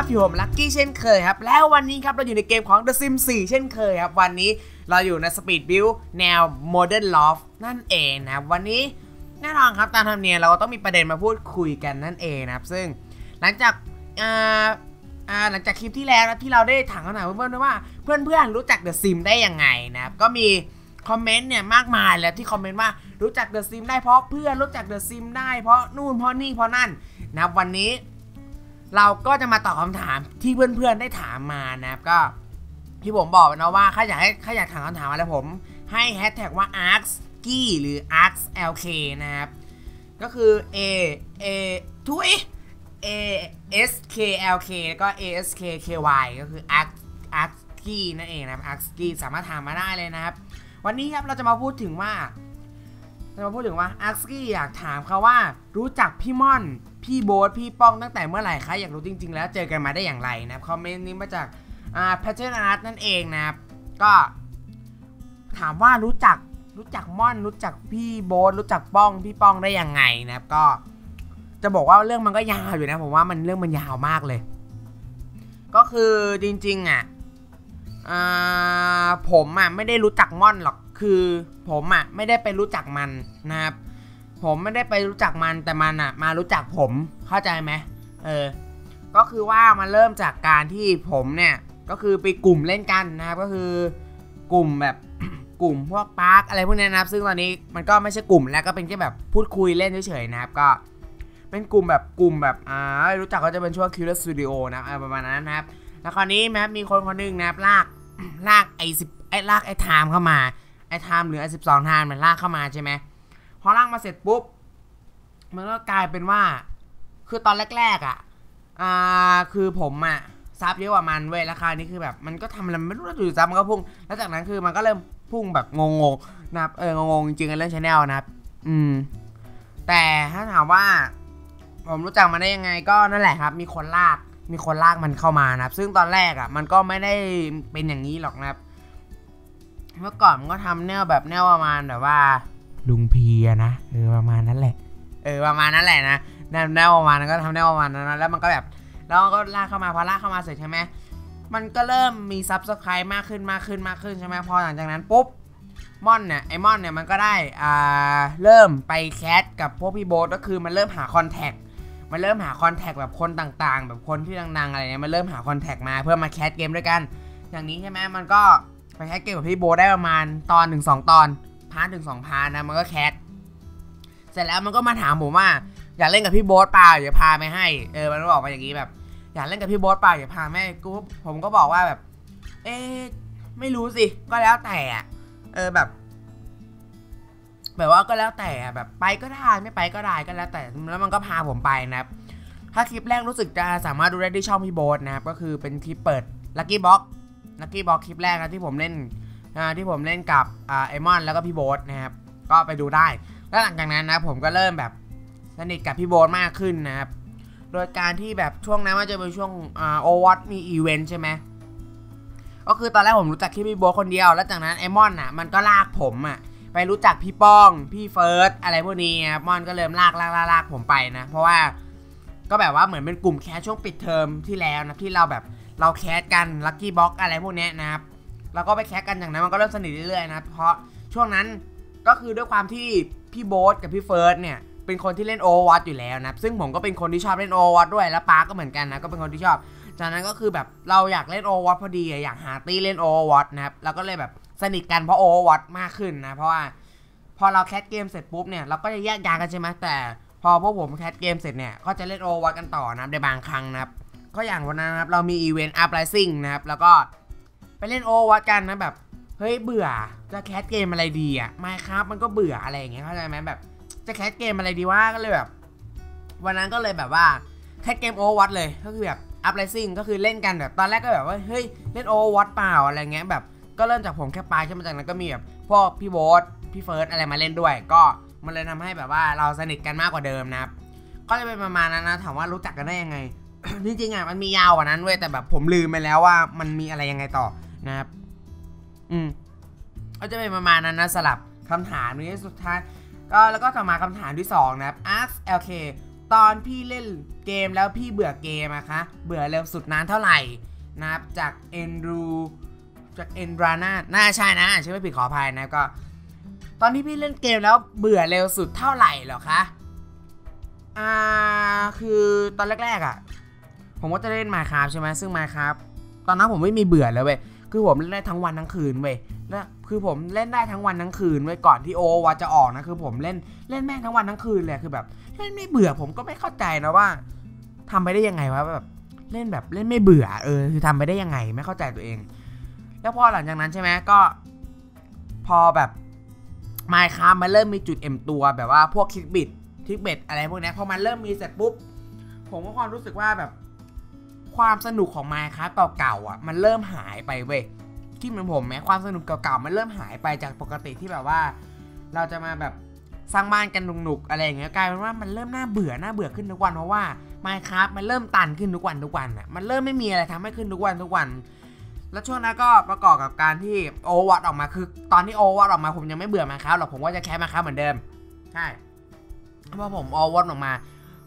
ครับอยู่ผมลักกี้เช่นเคยครับ แล้ววันนี้ครับเราอยู่ในเกมของ The Sims 4 เช่นเคยครับ วันนี้เราอยู่ใน Speed Build แนว Modern Loft นั่นเองนะครับ วันนี้แน่นอนครับตามธรรมเนียมเราก็ต้องมีประเด็นมาพูดคุยกันนั่นเองนะครับ ซึ่งหลังจากอ่าอ่าหลังจากคลิปที่แล้วที่เราได้ถามคำถามเพื่อนๆว่าเพื่อนๆรู้จัก The Sim ได้ยังไงนะครับก็มีคอมเมนต์เนี่ยมากมายแล้วที่คอมเมนต์ว่ารู้จัก The Sim ได้เพราะเพื่อนรู้จัก The Sim ได้เพราะนู่นเพราะนี่เพราะนั่นนะครับวันนี้ เราก็จะมาตอบคำถามที่เพื่อนๆได้ถามมานะครับก็ที่ผมบอกนะว่าถ้าอยากให้ถ้าอยากถามคำถามอะไรผม ให้แฮชแท็กว่า arx กี้หรือ arx lk นะครับ ก็คือ a a ทุย a s k l k แล้วก็ a s k k y ก็คือ arx arx กี้นั่นเองนะครับ arx กี้สามารถถามมาได้เลยนะครับ วันนี้ครับเราจะมาพูดถึงว่า จะมาพูดถึงว่าอาร์สกี้อยากถามเขาว่ารู้จักพี่ม่อน พี่โบ๊ทพี่ป้องตั้งแต่เมื่อไหร่คะอยากรู้จริง ๆ แล้วเจอกันมาได้อย่างไรนะครับคอมเมนต์นี้มาจากอ่าแพทเทิร์นอาร์ตนั่นเองนะครับก็ถามว่ารู้จักรู้จักม่อนรู้จักพี่โบ๊ทรู้จักป้องพี่ป้องได้ยังไงนะครับก็ จะบอกว่าเรื่องมันก็ยาวอยู่นะผมว่ามันเรื่องมันยาวมากเลย ก็คือจริงๆอะผมอะไม่ได้รู้จักม่อนหรอกคือผมอะไม่ได้ไปรู้จักมันนะครับ ผมไม่ได้ไปรู้จักมันแต่มันอะมารู้จักผมเข้าใจไหมเออ ก็คือว่ามันเริ่มจากการที่ผมเนี่ยก็คือไปกลุ่มเล่นกันนะครับก็คือกลุ่มแบบกลุ่มพวกปาร์คอะไรพวกนี้นะครับ ซึ่งตอนนี้มันก็ไม่ใช่กลุ่มแล้วก็เป็นแค่แบบพูดคุยเล่นเฉยๆนะครับก็เป็นกลุ่มแบบกลุ่มแบบอ่ารู้จักก็จะเป็นช่วง Killer Studio นะครับอะประมาณนั้นนะครับ แล้วคราวนี้แม้มีคนคนหนึงนะครับลากลากไอ้สิบไอ้ลากไอ้ไทม์เข้ามาไอ้ไทม์หรือไอ้สิบสองไทม์มันลากเข้ามาใช่ไหม พอลากมาเสร็จปุ๊บ มันก็กลายเป็นว่า คือตอนแรกๆอะ อ่า คือผมอะซับเยอะกว่ามันเว้ยราคราวนี้คือแบบมันก็ทำอะไรไม่รู้อยู่ซับมันก็พุ่ง แล้วจากนั้นคือมันก็เริ่มพุ่งแบบงงๆนะครับ เอองงๆจริงๆกันเรื่องชาแนลนะครับ อืม แต่ถ้าถามว่า ผมรู้จักมันได้ยังไงก็นั่นแหละครับ มีคนลาก มีคนลากมันเข้ามานะครับ ซึ่งตอนแรกอะ มันก็ไม่ได้เป็นอย่างนี้หรอกนะครับ เมื่อก่อนมันก็ทำแนวแบบแนวประมาณแบบว่า ลุงพีอะนะเออประมาณนั้นแหละ เออประมาณนั้นแหละนะแนวแนวประมาณนั้นก็ทำแนวประมาณนั้นนะแล้วมันก็แบบแล้วก็ลากเข้ามาพอลากเข้ามาเสร็จใช่ไหมมันก็เริ่มมีซับสไครต์มากขึ้นมากขึ้นมากขึ้นใช่ไหมพอหลังจากนั้นปุ๊บม่อนเนี่ยไอมอนเนี่ยมันก็ได้อ่าเริ่มไปแคสกับพวกพี่โบ๊ทก็คือมันเริ่มหาคอนแทคมันเริ่มหาคอนแทคแบบคนต่างๆ แบบคนที่ดังๆอะไรเนี่ยมันเริ่มหาคอนแทคมาเพื่อมาแคสเกมด้วยกัน อย่างนี้ใช่ไหมมันก็ไปแคสเกมกับพี่โบ๊ทได้ประมาณตอนหนึ่งสองตอน พาร์ทถึงสองพาร์ทนะมันก็แคสเสร็จแล้วมันก็มาถามผมว่า อยากเล่นกับพี่โบ๊ทเปล่าอย่าพาไปให้เออมันก็บอกมาอย่างนี้แบบ อยากเล่นกับพี่โบ๊ทเปล่าอย่าพาแม่กูผมก็บอกว่าแบบ เอ๊ไม่รู้สิก็แล้วแต่อะเออแบบแบบว่าก็แล้วแต่อะแบบไปก็ได้ไม่ไปก็ได้ก็แล้วแต่แล้วมันก็พาผมไปนะครับ ถ้าคลิปแรกรู้สึกจะสามารถดูได้ที่ช่องพี่โบ๊ทนะครับก็คือเป็นคลิปเปิด Lucky Box Lucky Box คลิปแรกนะที่ผมเล่น ที่ผมเล่นกับอ่าไอมอนแล้วก็พี่โบ๊ทนะครับก็ไปดูได้ แล้วหลังจากนั้นนะผมก็เริ่มแบบสนิทกับพี่โบ๊ทมากขึ้นนะครับโดยการที่แบบช่วงนั้นมันจะเป็นช่วงอ่าโอวัตมีอีเวนต์ใช่ไหมก็คือตอนแรกผมรู้จักแค่พี่โบ๊ทคนเดียว แล้วจากนั้นไอมอนอะมันก็ลากผมอะไปรู้จักพี่ป้อง พี่เฟิร์สอะไรพวกนี้ครับมอนก็เริ่มลากลากลากลากผมไปนะ เพราะว่าก็แบบว่าเหมือนเป็นกลุ่มแคสช่วงปิดเทอมที่แล้วนะที่เราแบบเราแคสกันลัคกี้บ็อกอะไรพวกนี้นะครับ เราก็ไปแคสกันอย่างนั้นมันก็เริ่มสนิทเรื่อยๆนะเพราะช่วงนั้นก็คือด้วยความที่พี่โบ๊ทกับพี่เฟิร์สเนี่ยเป็นคนที่เล่นโอวัตอยู่แล้วนะซึ่งผมก็เป็นคนที่ชอบเล่นโอวัตด้วยแล้วปาร์ก็เหมือนกันนะก็เป็นคนที่ชอบ จากนั้นก็คือแบบเราอยากเล่นโอวัตพอดีอยากหาตีเล่นโอวัตนะครับเราก็เลยแบบสนิทกันเพราะโอวัตมากขึ้นนะเพราะว่าพอเราแคสเกมเสร็จปุ๊บเนี่ยเราก็จะแยกย้ายกันใช่ไหมแต่พอพวกผมแคสเกมเสร็จเนี่ยก็จะเล่นโอวัตกันต่อนะในบางครั้งนะครับก็อย่างวันนั้นนะครับเรามีอีเวนต์อัพไลซิ่งนะครับแล้วก็ ไปเล่นโอวัตกันนะแบบ เฮ้ยเบื่อจะแคสเกมอะไรดีอะไม่ครับมันก็เบื่ออะไรอย่างเงี้ยเข้าใจไหมแบบ จะแคสเกมอะไรดีวะก็เลยแบบ วันนั้นก็เลยแบบว่าแคสเกมโอวัตเลยก็คือแบบอัพไลซิ่งก็คือเล่นกันแบบตอนแรกก็แบบว่าเฮ้ยเล่นโอวัตเปล่าอะไรเงี้ยแบบก็เริ่มจากผมแค่ปลายใช่ไหมจากนั้นก็มีแบบพวกพี่โบ๊ทพี่เฟิร์สอะไรมาเล่นด้วย ก็มันเลยทำให้แบบว่าเราสนิทกันมากกว่าเดิมนะครับก็เลยเป็นประมาณนั้นนะถามว่ารู้จักกันได้ยังไงจริงๆอะมันมียาวกว่านั้นเว้ยแต่แบบผมลืมไปแล้วว่ามันมีอะไรยังไงต่อ นะครับ อืมก็จะเป็นประมาณนั้นนะสลับคำถามนี้สุดท้าย ก็แล้วก็ต่อมาคำถามที่ 2 นะครับ ask lk ตอนพี่เล่นเกมแล้วพี่เบื่อเกมอะคะ เบื่อเร็วสุดนานเท่าไหร่นะครับจากเอนรูจากเอ็นราน่าน่าใช่นะอ่านชื่อไม่ผิดขออภัยนะก็ ตอนที่พี่เล่นเกมแล้วเบื่อเร็วสุดเท่าไหร่หรอคะอ่าคือตอนแรกๆอะ่ะ ผมก็จะเล่นมาคา r ใช่ไหมซึ่งมาคา r ตอนนั้นผมไม่มีเบื่อเลยเว้ย คือผมเล่นได้ทั้งวันทั้งคืนเว้ยแล้วคือผมเล่นได้ทั้งวันทั้งคืนเว้ยก่อนที่โอวาจะออกนะคือผมเล่นเล่นแม่งทั้งวันทั้งคืนเลยคือแบบเล่นไม่เบื่อผมก็ไม่เข้าใจนะว่าทำไปได้ยังไงวะแบบเล่นแบบเล่นไม่เบื่อเออคือทำไปได้ยังไงไม่เข้าใจตัวเอง แล้วพอหลังจากนั้นใช่ไหมก็ พอแบบไมค์คามันเริ่มมีจุดเอ็มตัวแบบว่าพวกคลิกบิดคลิกเบ็ดอะไรพวกนี้พอมันเริ่มมีเสร็จปุ๊บผมก็ความรู้สึกว่าแบบ ความสนุกของไมค์คาเก่าๆอะมันเริ่มหายไปเว้ยที่เหมือนผมไหมความสนุกเก่าๆมันเริ่มหายไปจากปกติที่แบบว่า เราจะมาแบบสร้างบ้านกันหนุกๆอะไรอย่างเงี้ยกลายเป็นว่ามันเริ่มน่าเบื่อน่าเบื่อขึ้นทุกวันเพราะว่าไมค์คามันเริ่มตันขึ้นทุกวันทุกวันอะมันเริ่มไม่มีอะไรทำให้ขึ้นทุกวันทุกวัน แล้วช่วงนั้นก็ประกอบกับการที่โอวัตออกมาคือ ตอนที่โอวัตออกมาผมยังไม่เบื่อมาครับหรอกผมก็จะแค่มาครับเหมือนเดิมใช่เพราะผมโอวัตออกมา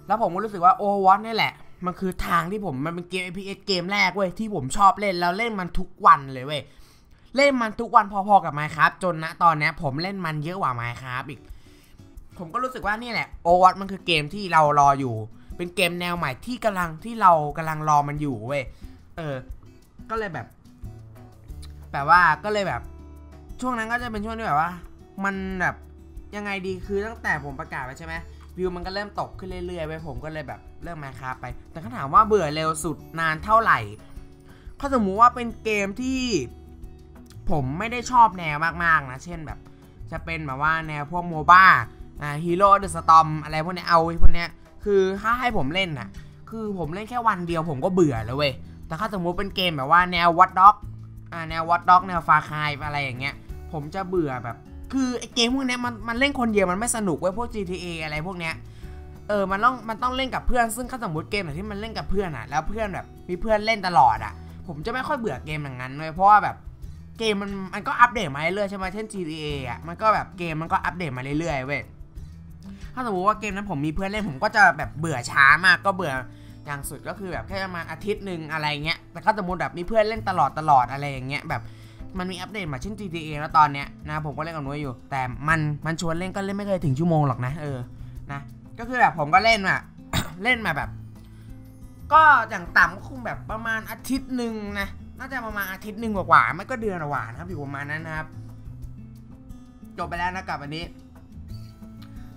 แล้วผมก็รู้สึกว่าโอวัตนี่แหละ มันคือทางที่ผมมันเป็นเกม FPS เกมแรกเว้ยที่ผมชอบเล่นแล้วเล่นมันทุกวันเลยเว้ยเล่นมันทุกวันพอๆกับ Minecraft จนณตอนนี้ผมเล่นมันเยอะกว่า Minecraft อีก ผมก็รู้สึกว่านี่แหละโอวัตมันคือเกมที่เรารออยู่ เป็นเกมแนวใหม่ที่กำลังที่เรากำลังรอมันอยู่เว้ยเออ ก็เลยแบบ แบบว่าก็เลยแบบ ช่วงนั้นก็จะเป็นช่วงที่แบบว่า มันแบบยังไงดีคือตั้งแต่ผมประกาศไปใช่ไหมวิวมันก็เริ่มตกขึ้นเรื่อยๆไปผมก็เลยแบบ เริ่มมาคาไป แต่เขาถามว่าเบื่อเร็วสุดนานเท่าไหร่เขาสมมุติว่าเป็นเกมที่ผมไม่ได้ชอบแนวมากๆนะ เช่นแบบ จะเป็นแบบว่าแนวพวกโมบ้าอ่าฮีโร่เดอะสตอมอะไรพวกนี้เอาพวกนี้คือถ้าให้ผมเล่นน่ะคือผมเล่นแค่วันเดียวผมก็เบื่อแล้วเว้ย แต่ถ้าสมมุติเป็นเกมแบบว่าแนววัดด็อกอ่าแนววัดด็อกแนวฟาคายอะไรอย่างเงี้ย ผมจะเบื่อแบบ คือไอเกมพวกนี้มันมันเล่นคนเดียวมันไม่สนุกเว้ยพวก GTA อะไรพวกเนี้ย เออมันต้องมันต้องเล่นกับเพื่อนซึ่งถ้าสมมติเกมไหนที่มันเล่นกับเพื่อนอะแล้วเพื่อนแบบมีเพื่อนเล่นตลอดอะผมจะไม่ค่อยเบื่อเกมอย่างนั้นเลยเพราะว่าแบบเกมมันมันก็อัปเดตมาเรื่อยๆใช่ไหมเช่น GTA อะมันก็แบบเกมมันก็อัปเดตมาเรื่อยๆเว้ยถ้าสมมติว่าเกมนั้นผมมีเพื่อนเล่นผมก็จะแบบเบื่อช้ามากก็เบื่ออย่างสุดก็คือแบบแค่ประมาณอาทิตย์หนึ่งอะไรเงี้ยแต่ถ้าสมมติแบบมีเพื่อนเล่นตลอดตลอดอะไรอย่างเงี้ยแบบมันมีอัปเดตมาเช่น GTA แล้วตอนเนี้ยนะผมก็เล่นกับนุ้ยอยู่ แต่มันมันชวนเล่นก็เล่นไม่เคยถึงชั่วโมงหรอกนะเออนะ ก็คือแบบผมก็เล่นอะเล่นมาแบบ ก็อย่างต่ำก็คงแบบประมาณอาทิตย์หนึ่งนะน่าจะประมาณอาทิตย์หนึ่งกว่าๆไม่ก็เดือนกว่านะครับอยู่ประมาณนั้นนะครับ จบไปแล้วนะกับอันนี้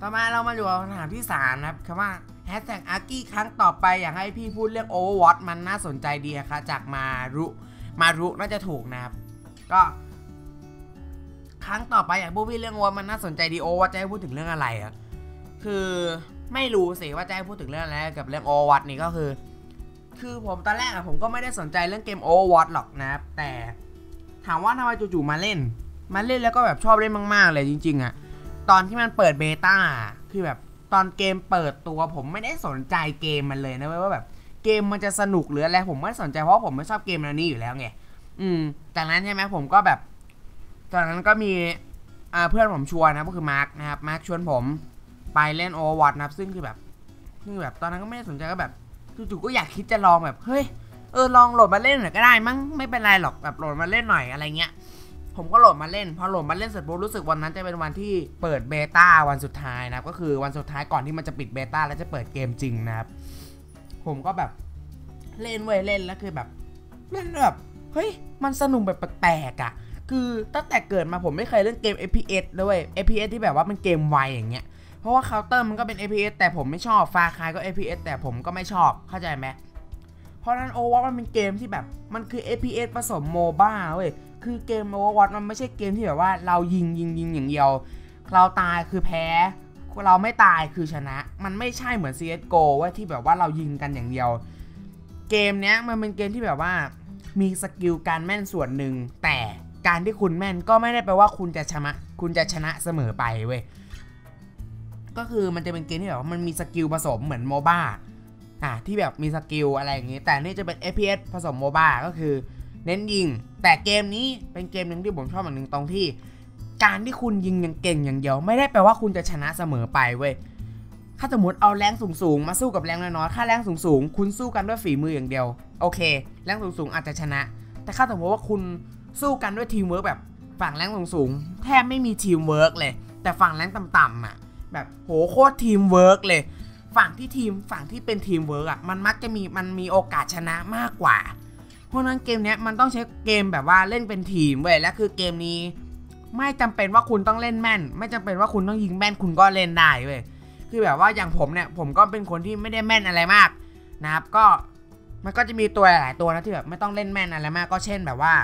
ต่อมาเรามาอยู่คำถามที่3นะครับคำว่าแฮชแท็กอาร์กี้ครั้งต่อไปอยากให้พี่พูดเรื่อง Overwatch มันน่าสนใจดีอะคะจากมารุมารุน่าจะถูกนะครับ ก็ครั้งต่อไปอยากพูดพี่เรื่องโอว่ามันน่าสนใจดีโอว่าจะให้พูดถึงเรื่องอะไรอะ คือไม่รู้สิว่าจะให้พูดถึงเรื่องอะไรกับเรื่องโอวัตนี่ก็คือ คือผมตอนแรกอะผมก็ไม่ได้สนใจเรื่องเกมโอวัตหรอกนะครับ แต่ถามว่าทำไมจู่ๆมาเล่น มาเล่นแล้วก็แบบชอบเล่นมากๆเลยจริง ๆอะตอนที่มันเปิดเบต้าคือแบบตอนเกมเปิดตัวผมไม่ได้สนใจเกมมันเลยนะเว้ยว่าแบบเกมมันจะสนุกหรืออะไรผมไม่สนใจเพราะผมไม่ชอบเกมแนนี้อยู่แล้วไงอืมจากนั้นใช่ไหมผมก็แบบตอนนั้นก็มีเพื่อนผมชวนนะก็คือมาร์กนะครับมาร์กชวนผม ไปเล่นโอวอตนะครับ ซึ่งคือแบบคือแบบตอนนั้นก็ไม่ได้สนใจก็แบบจู่ๆก็อยากคิดจะลองแบบเฮ้ยเออลองโหลดมาเล่นหน่อยก็ได้มั้งไม่เป็นไรหรอกแบบโหลดมาเล่นหน่อยอะไรเงี้ยผมก็โหลดมาเล่น พอโหลดมาเล่นเสร็จปุ๊บรู้สึกวันนั้นจะเป็นวันที่เปิดเบต้าวันสุดท้ายนะครับก็คือวันสุดท้ายก่อนที่มันจะปิดเบต้าแล้วจะเปิดเกมจริงนะครับผมก็แบบเล่นเว้ยเล่นแล้วคือแบบเล่นแบบเฮ้ยมันสนุกแบบแปลกๆอะคือตั้งแต่เกิดมาผมไม่เคยเล่นเกม FPS ด้วย FPS ที่แบบว่ามันเกมไวอย่างเงี้ย ราะว่าเคาน์เตอร์มันก็เป็น FPS แต่ผมไม่ชอบฟาคายก็ FPS แต่ผมก็ไม่ชอบเข้าใจไหมเพราะนั้นโอวอมันเป็นเกมที่แบบมันคือ FPS ผสมโมบ้าเว้ยคือเกมโอวอมันไม่ใช่เกมที่แบบว่าเรายิงยิงยิงอย่างเดียวเราตายคือแพ้เราไม่ตายคือชนะ มันไม่ใช่เหมือน CSGO ว่าที่แบบว่าเรายิงกันอย่างเดียว เกมเนี้ยมันเป็นเกมที่แบบว่า มีสกิลการแม่นส่วนหนึ่งแต่การที่คุณแม่นก็ไม่ได้แปลว่าคุณจะชนะคุณจะชนะเสมอไปเว้ย ก็คือมันจะเป็นเกมที่แบบว่ามันมีสกิลผสมเหมือนโมบ้าอะที่แบบมีสกิลอะไรอย่างงี้ แต่นี่จะเป็น FPS ผสมโมบ้าก็คือเน้นยิง แต่เกมนี้เป็นเกมหนึ่งที่ผมชอบอย่างหนึ่งตรงที่ การที่คุณยิงอย่างเก่งอย่างเดียว ไม่ได้แปลว่าคุณจะชนะเสมอไปเว้ยถ้าสมมติเอาแรงสูงๆมาสู้กับแรงน้อยๆค่าแรงสูงๆคุณสู้กันด้วยฝีมืออย่างเดียว โอเค แรงสูงๆอาจจะชนะ แต่ถ้าสมมติว่าคุณสู้กันด้วยทีมเวิร์กแบบฝั่งแรงสูงๆแทบไม่มีทีมเวิร์กเลย แต่ฝั่งแรงต่ำๆอะ แบบโหโคตรทีมเวิร์กเลย ฝั่งที่ทีมฝั่งที่เป็นทีมเวิร์กอะมันมักจะมีมันมีโอกาสชนะมากกว่า เพราะนั้นเกมนี้มันต้องใช้เกมแบบว่าเล่นเป็นทีมเว้ยและคือเกมนี้ ไม่จำเป็นว่าคุณต้องเล่นแม่น ไม่จำเป็นว่าคุณต้องยิงแม่นคุณก็เล่นได้เว้ยคือแบบว่าอย่างผมเนี่ยผมก็เป็นคนที่ไม่ได้แม่นอะไรมากนะครับก็มันก็จะมีตัวหลายตัวนะที่แบบไม่ต้องเล่นแม่นอะไรมากก็เช่นแบบว่า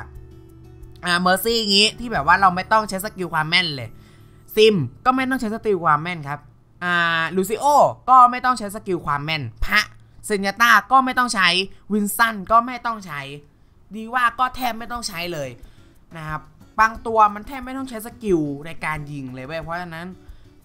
อ่าเมอร์ซี่อย่างงี้ที่แบบว่าเราไม่ต้องใช้สกิลความแม่นเลย ซิมก็ไม่ต้องใช้สกิลความแม่นครับอ่าลูซิโอก็ไม่ต้องใช้สกิลความแม่น พระเซนยาต้าก็ไม่ต้องใช้วินสันก็ไม่ต้องใช้ ดีว่าก็แทบไม่ต้องใช้เลยนะครับบางตัวมันแทบไม่ต้องใช้สกิลในการยิงเลยเว้ยเพราะฉะนั้น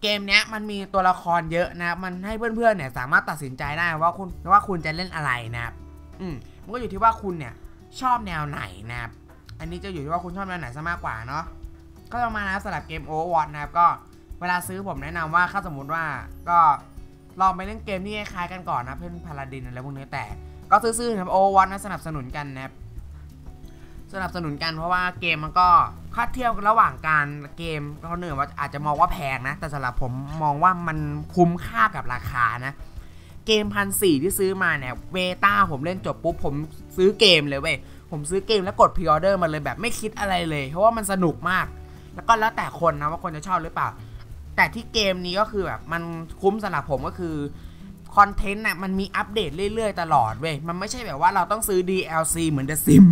เกมเนี้ยมันมีตัวละครเยอะนะมันให้เพื่อนๆเนี่ยสามารถตัดสินใจได้ว่าคุณว่าคุณจะเล่นอะไรนะครับอืมมันก็อยู่ที่ว่าคุณเนี่ยชอบแนวไหนนะครับอันนี้จะอยู่ที่ว่าคุณชอบแนวไหนซะมากกว่าเนาะ ก็ประมาณนะสำหรับเกม Overwatch นะครับก็เวลาซื้อผมแนะนำว่าถ้าสมมติว่าก็ลองไปเล่นเกมที่คล้ายๆกันก่อนนะเพื่อนพาราดินอะไรพวกนี้แต่ ก็ซื้อๆนะครับ Overwatch นะสนับสนุนกันนะครับสนับสนุนกันเพราะว่าเกมมันก็ค่าเทียบระหว่างการเกมก็เหนื่อยว่าอาจจะมองว่าแพงนะ แต่สำหรับผมมองว่ามันคุ้มค่ากับราคานะ เกมพันสี่ที่ซื้อมาเนี่ยเวต้าผมเล่นจบปุ๊บผมซื้อเกมเลยเว้ยผมซื้อเกมแล้วกดพรีออเดอร์มาเลยแบบไม่คิดอะไรเลย เพราะว่ามันสนุกมาก แล้วก็แล้วแต่คนนะว่าคนจะชอบหรือเปล่า แต่ที่เกมนี้ก็คือแบบมันคุ้มสำหรับผมก็คือคอนเทนต์น่ะมันมีอัปเดตเรื่อยๆ ตลอดเว้ย มันไม่ใช่แบบว่าเราต้องซื้อ DLC เหมือน The Sim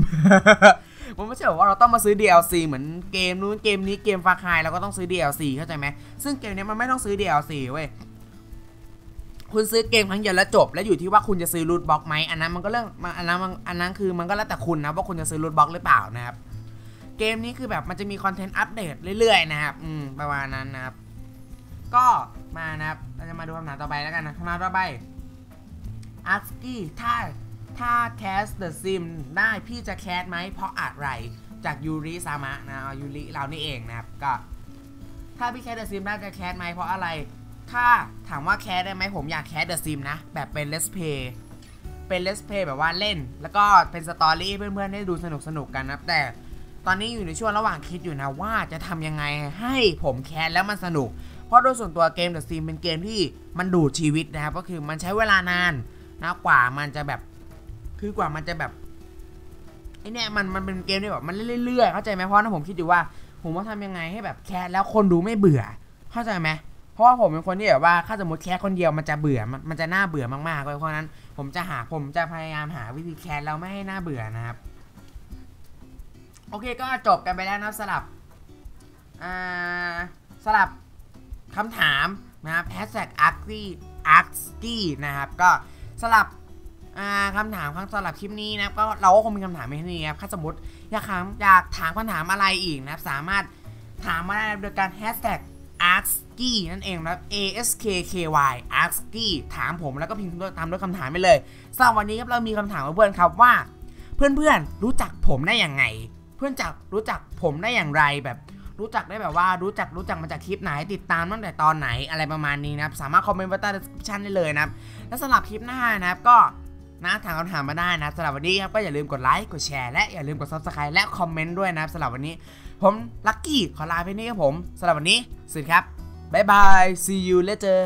มันไม่ใช่แบบว่าเราต้องมาซื้อ DLC เหมือนเกมนู้นเกมนี้เกมฟาคายเราก็ต้องซื้อ DLC เข้าใจไหม ซึ่งเกมนี้มันไม่ต้องซื้อ DLC เว้ย คุณซื้อเกมครั้งเดียวแล้วจบ แล้วอยู่ที่ว่าคุณจะซื้อรูทบล็อกไหมอันนั้นมันก็เรื่องอันนั้นอันนั้นคือมันก็แล้วแต่คุณนะว่าคุณจะซื้อรูทบล็อกหรือเปล่านะครับ เกมนี้คือแบบมันจะมีคอนเทนต์อัปเดตเรื่อยๆนะครับ อืม ประมาณนั้นนะครับ ก็มานะครับ เราจะมาดูคำถามต่อไปแล้วกันนะคำถามต่อไปอาร์กี้ถ้าถ้าแคสเดอะซิมได้พี่จะแคสไหมเพราะอะไรจากยูริซามะนะยูริเรานี่เองนะครับ ก็ ถ้าพี่แคสเดอะซิมได้จะแคสไหมเพราะอะไร ถ้าถามว่าแคสได้ไหมผมอยากแคสเดอะซิมนะ แบบเป็นเลสเพย์เป็นเลสเพย์แบบว่าเล่น แล้วก็เป็นสตอรี่เพื่อนๆได้ดูสนุกสนุกๆกันนะแต่ ตอนนี้อยู่ในช่วงระหว่างคิดอยู่นะว่าจะทำยังไงให้ผมแคสแล้วมันสนุก เพราะโดยส่วนตัวเกม The Sim เป็นเกมที่มันดูดชีวิตนะครับก็คือมันใช้เวลานานนะกว่ามันจะแบบคือกว่ามันจะแบบไอเนี่ยมันมันเป็นเกมที่แบบมันเรื่อยๆเข้าใจไหมเพราะนั้นผมคิดอยู่ว่า ผมว่าทำยังไงให้แบบแคสแล้วคนดูไม่เบื่อ เข้าใจไหมเพราะว่าผมเป็นคนที่แบบว่าถ้าสมมติแคสคนเดียวมันจะเบื่อมันมันจะน่าเบื่อมากๆเลยเพราะนั้น ผมจะหาผมจะพยายามหาวิธีแคสแล้วไม่ให้น่าเบื่อนะครับ อเคก็จบกันไปแล้วนะสลับสลับคำถามนะครับแฮชแท็กอาร์กี้อาร์กี้นะครับ ก็สลับคำถามครั้งสลับคลิปนี้นะครับก็เราก็คงมีคำถามไม่นี้ครับถ้าสมมติอยากถามอยากถามคำถามอะไรอีกนะครับ สามารถถามมาได้โดยการแฮชแท็ก ASKY นั่นเองนะครับ A S K K Y ASKY ถามผมแล้วก็พิมพ์ตามด้วยคำถามไปเลยสำหรับวันนี้ครับเรามีคำถามมาเพื่อนครับว่า เพื่อนๆรู้จักผมได้อย่างไง เพื่อนจักรู้จักผมได้อย่างไรแบบรู้จักได้แบบว่ารู้จักรู้จักมาจากคลิปไหนติดตามตั้งแต่ตอนไหนอะไรประมาณนี้นะครับ สามารถคอมเมนต์ไว้ใต้ description ได้เลยนะครับ และสำหรับคลิปหน้านะครับก็นะถามคำถามมาได้นะสำหรับวันนี้ครับก็อย่าลืมกดไลค์กดแชร์และอย่าลืมกด subscribe และคอมเมนต์ด้วยนะครับสำหรับวันนี้ ผมลัคกี้ขอลาไปนี่ครับผมสำหรับวันนี้สวัสดีครับบ๊ายบาย see you later